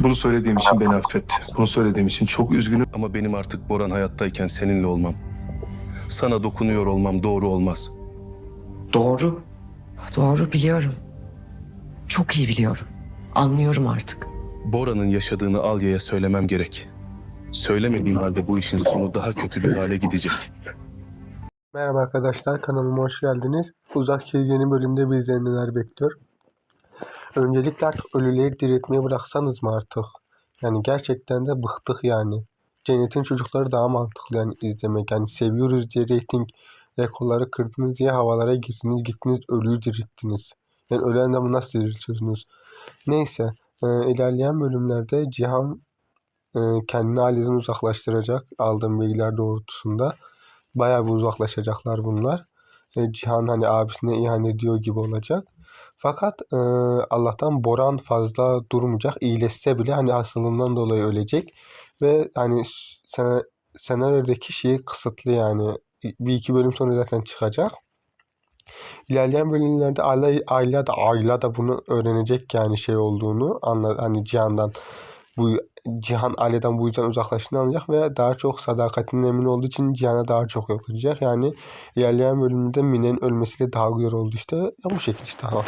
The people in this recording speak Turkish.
Bunu söylediğim için beni affet. Bunu söylediğim için çok üzgünüm. Ama benim artık Boran hayattayken seninle olmam. Sana dokunuyor olmam doğru olmaz. Doğru. Doğru biliyorum. Çok iyi biliyorum. Anlıyorum artık. Bora'nın yaşadığını Alya'ya söylemem gerek. Söylemediğim halde bu işin sonu daha kötü bir hale gidecek. Merhaba arkadaşlar kanalıma hoş geldiniz. Uzak Şehir yeni bölümde bizleri neler bekliyor? Öncelikle artık ölüleri diriltmeyi bıraksanız mı artık? Yani gerçekten de bıktık yani. Cennetin çocukları daha mantıklı yani izlemek. Yani seviyoruz diye reyting rekorları kırdınız diye havalara girdiniz gittiniz ölüyü dirilttiniz. Yani ölen adamı nasıl diriltiyorsunuz? Neyse e, ilerleyen bölümlerde Cihan e, kendini ailesinden uzaklaştıracak aldığım bilgiler doğrultusunda bayağı bir uzaklaşacaklar bunlar. E, Cihan hani abisine ihanet ediyor gibi olacak. Fakat e, Allah'tan Boran fazla durmayacak. İyileşse bile hani hastalığından dolayı ölecek. Ve hani sen, senaryodaki şeyi kısıtlı yani. Bir iki bölüm sonra zaten çıkacak. İlerleyen bölümlerde Ayla, Ayla da Ayla da bunu öğrenecek yani şey olduğunu anla, hani Cihan'dan bu Cihan aileden bu yüzden uzaklaştığını anlayacak ve daha çok sadakatinin emin olduğu için Cihan'a daha çok yaklaşacak. Yani ilerleyen bölümde Mine'nin ölmesiyle daha güzel oldu işte. Ya bu şekilde işte ha.